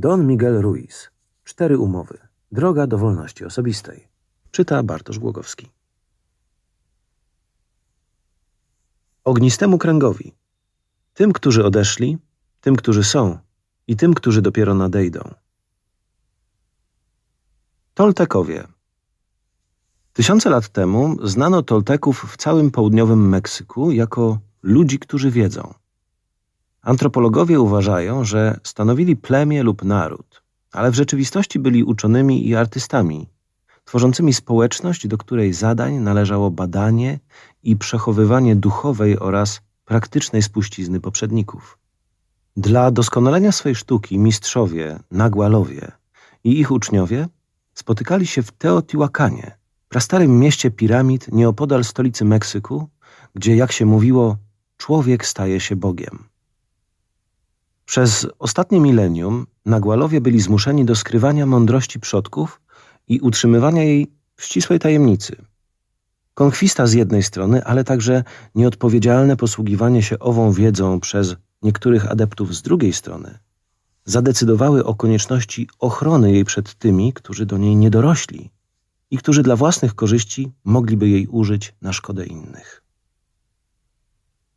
Don Miguel Ruiz. Cztery umowy. Droga do wolności osobistej. Czyta Bartosz Głogowski. Ognistemu kręgowi. Tym, którzy odeszli, tym, którzy są i tym, którzy dopiero nadejdą. Toltekowie. Tysiące lat temu znano Tolteków w całym południowym Meksyku jako ludzi, którzy wiedzą. Antropologowie uważają, że stanowili plemię lub naród, ale w rzeczywistości byli uczonymi i artystami, tworzącymi społeczność, do której zadań należało badanie i przechowywanie duchowej oraz praktycznej spuścizny poprzedników. Dla doskonalenia swej sztuki mistrzowie, nagłalowie i ich uczniowie spotykali się w Teotihuacanie, prastarym mieście piramid nieopodal stolicy Meksyku, gdzie, jak się mówiło, człowiek staje się Bogiem. Przez ostatnie milenium nagłalowie byli zmuszeni do skrywania mądrości przodków i utrzymywania jej w ścisłej tajemnicy. Konkwista z jednej strony, ale także nieodpowiedzialne posługiwanie się ową wiedzą przez niektórych adeptów z drugiej strony zadecydowały o konieczności ochrony jej przed tymi, którzy do niej nie dorośli i którzy dla własnych korzyści mogliby jej użyć na szkodę innych.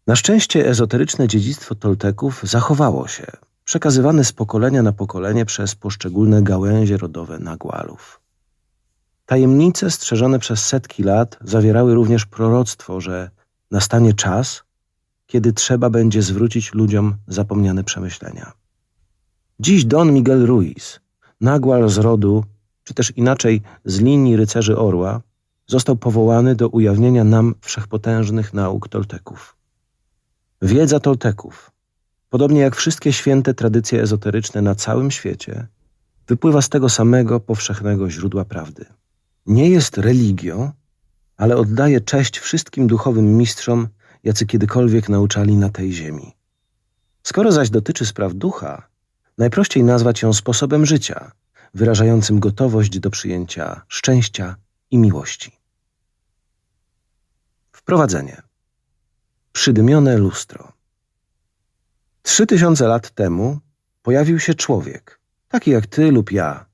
Na szczęście ezoteryczne dziedzictwo Tolteków zachowało się, przekazywane z pokolenia na pokolenie przez poszczególne gałęzie rodowe Nagualów. Tajemnice strzeżone przez setki lat zawierały również proroctwo, że nastanie czas, kiedy trzeba będzie zwrócić ludziom zapomniane przemyślenia. Dziś Don Miguel Ruiz, Nagual z rodu, czy też inaczej z linii rycerzy Orła, został powołany do ujawnienia nam wszechpotężnych nauk Tolteków. Wiedza Tolteków, podobnie jak wszystkie święte tradycje ezoteryczne na całym świecie, wypływa z tego samego powszechnego źródła prawdy. Nie jest religią, ale oddaje cześć wszystkim duchowym mistrzom, jacy kiedykolwiek nauczali na tej ziemi. Skoro zaś dotyczy spraw ducha, najprościej nazwać ją sposobem życia, wyrażającym gotowość do przyjęcia szczęścia i miłości. Wprowadzenie. Przydymione lustro. Trzy tysiące lat temu pojawił się człowiek, taki jak ty lub ja,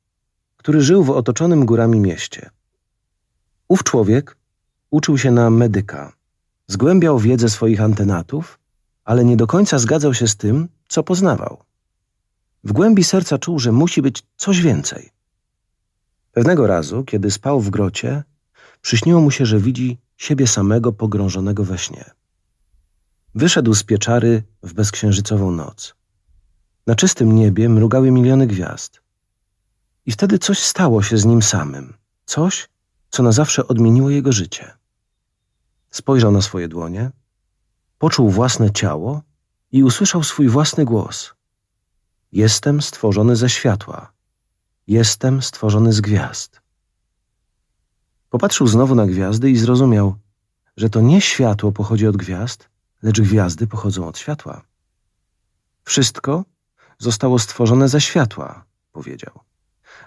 który żył w otoczonym górami mieście. Ów człowiek uczył się na medyka, zgłębiał wiedzę swoich antenatów, ale nie do końca zgadzał się z tym, co poznawał. W głębi serca czuł, że musi być coś więcej. Pewnego razu, kiedy spał w grocie, przyśniło mu się, że widzi siebie samego pogrążonego we śnie. Wyszedł z pieczary w bezksiężycową noc. Na czystym niebie mrugały miliony gwiazd. I wtedy coś stało się z nim samym. Coś, co na zawsze odmieniło jego życie. Spojrzał na swoje dłonie, poczuł własne ciało i usłyszał swój własny głos. Jestem stworzony ze światła. Jestem stworzony z gwiazd. Popatrzył znowu na gwiazdy i zrozumiał, że to nie światło pochodzi od gwiazd, lecz gwiazdy pochodzą od światła. Wszystko zostało stworzone ze światła, powiedział,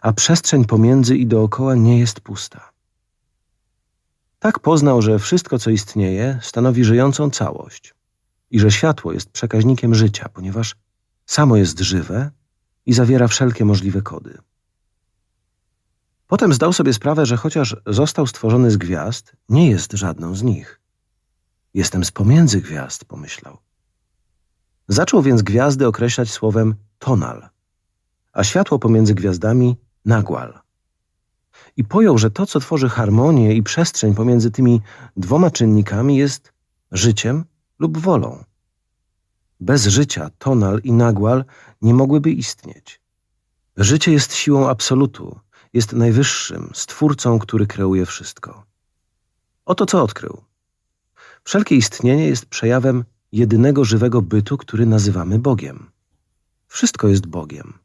a przestrzeń pomiędzy i dookoła nie jest pusta. Tak poznał, że wszystko, co istnieje, stanowi żyjącą całość i że światło jest przekaźnikiem życia, ponieważ samo jest żywe i zawiera wszelkie możliwe kody. Potem zdał sobie sprawę, że chociaż został stworzony z gwiazd, nie jest żadną z nich. Jestem z pomiędzy gwiazd, pomyślał. Zaczął więc gwiazdy określać słowem tonal, a światło pomiędzy gwiazdami nagłal. I pojął, że to, co tworzy harmonię i przestrzeń pomiędzy tymi dwoma czynnikami, jest życiem lub wolą. Bez życia tonal i nagłal nie mogłyby istnieć. Życie jest siłą absolutu, jest najwyższym, stwórcą, który kreuje wszystko. Oto co odkrył. Wszelkie istnienie jest przejawem jedynego żywego bytu, który nazywamy Bogiem. Wszystko jest Bogiem.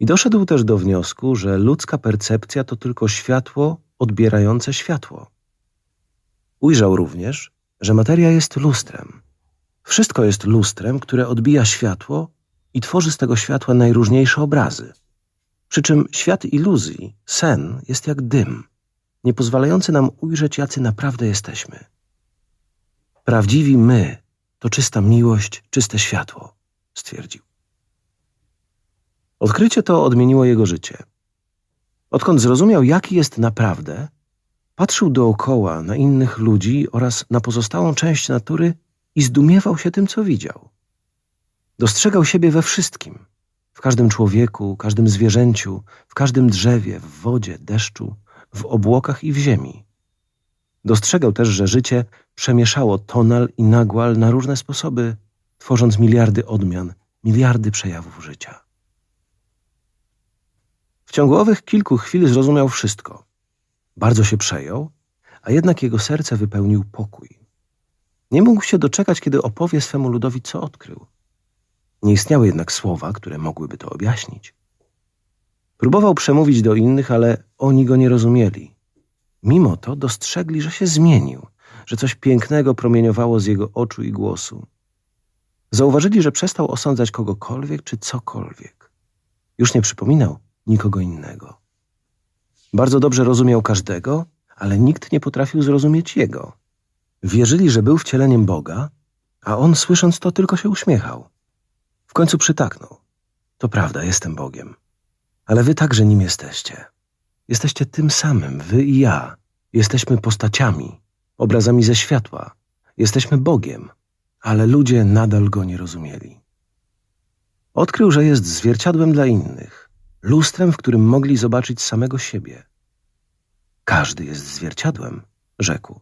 I doszedł też do wniosku, że ludzka percepcja to tylko światło odbierające światło. Ujrzał również, że materia jest lustrem. Wszystko jest lustrem, które odbija światło i tworzy z tego światła najróżniejsze obrazy. Przy czym świat iluzji, sen, jest jak dym, nie pozwalający nam ujrzeć, jacy naprawdę jesteśmy. Prawdziwi my to czysta miłość, czyste światło, stwierdził. Odkrycie to odmieniło jego życie. Odkąd zrozumiał, jaki jest naprawdę, patrzył dookoła na innych ludzi oraz na pozostałą część natury i zdumiewał się tym, co widział. Dostrzegał siebie we wszystkim w każdym człowieku, każdym zwierzęciu, w każdym drzewie, w wodzie, deszczu, w obłokach i w ziemi. Dostrzegał też, że życie przemieszało tonal i nagłal na różne sposoby, tworząc miliardy odmian, miliardy przejawów życia. W ciągu owych kilku chwil zrozumiał wszystko. Bardzo się przejął, a jednak jego serce wypełnił pokój. Nie mógł się doczekać, kiedy opowie swemu ludowi, co odkrył. Nie istniały jednak słowa, które mogłyby to objaśnić. Próbował przemówić do innych, ale oni go nie rozumieli. Mimo to dostrzegli, że się zmienił, że coś pięknego promieniowało z jego oczu i głosu. Zauważyli, że przestał osądzać kogokolwiek czy cokolwiek. Już nie przypominał nikogo innego. Bardzo dobrze rozumiał każdego, ale nikt nie potrafił zrozumieć jego. Wierzyli, że był wcieleniem Boga, a on słysząc to tylko się uśmiechał. W końcu przytaknął. To prawda, jestem Bogiem. Ale wy także nim jesteście. Jesteście tym samym, wy i ja. Jesteśmy postaciami, obrazami ze światła. Jesteśmy Bogiem, ale ludzie nadal go nie rozumieli. Odkrył, że jest zwierciadłem dla innych, lustrem, w którym mogli zobaczyć samego siebie. Każdy jest zwierciadłem, rzekł.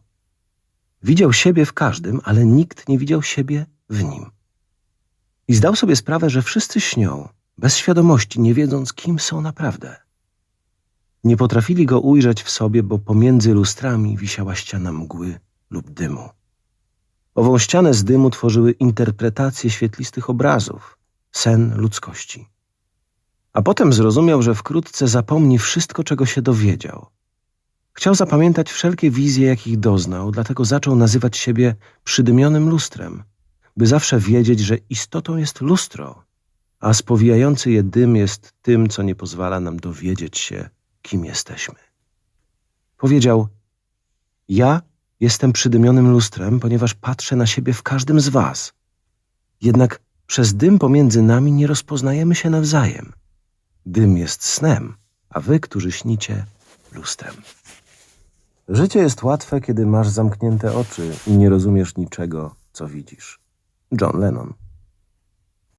Widział siebie w każdym, ale nikt nie widział siebie w nim. I zdał sobie sprawę, że wszyscy śnią, bez świadomości, nie wiedząc, kim są naprawdę. Nie potrafili go ujrzeć w sobie, bo pomiędzy lustrami wisiała ściana mgły lub dymu. Ową ścianę z dymu tworzyły interpretacje świetlistych obrazów, sen ludzkości. A potem zrozumiał, że wkrótce zapomni wszystko, czego się dowiedział. Chciał zapamiętać wszelkie wizje, jakich doznał, dlatego zaczął nazywać siebie przydymionym lustrem, by zawsze wiedzieć, że istotą jest lustro, a spowijający je dym jest tym, co nie pozwala nam dowiedzieć się, kim jesteśmy. Powiedział: Ja jestem przydymionym lustrem, ponieważ patrzę na siebie w każdym z Was. Jednak przez dym pomiędzy nami nie rozpoznajemy się nawzajem. Dym jest snem, a wy, którzy śnicie, lustrem. Życie jest łatwe, kiedy masz zamknięte oczy i nie rozumiesz niczego, co widzisz. John Lennon.